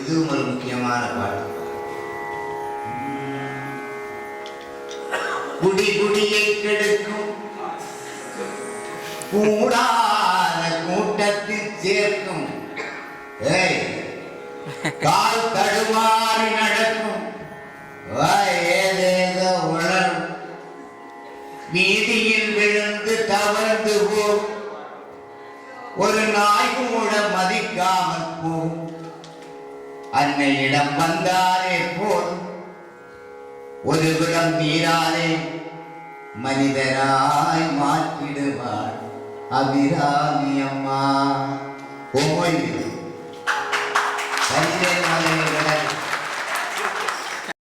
இதுவும் ஒரு முக்கியமான பாட்டு. குடி குடியை கெடுக்கும் கூடாத கூட்டத்தில் சேர்க்கும். கால் தடுமாறி நடக்கும். ஏதேதோ உணரும் வீதியில் விழுந்து தவழ்ந்து போ. ஒரு நாய்க்கும் அன்னையிடம் வந்தாரே போல். ஒரு புறம் நீராலே மனிதராய் மாற்றிடுவாள் அபிராமி அம்மா ஓய்வு கவிதை மலைகள்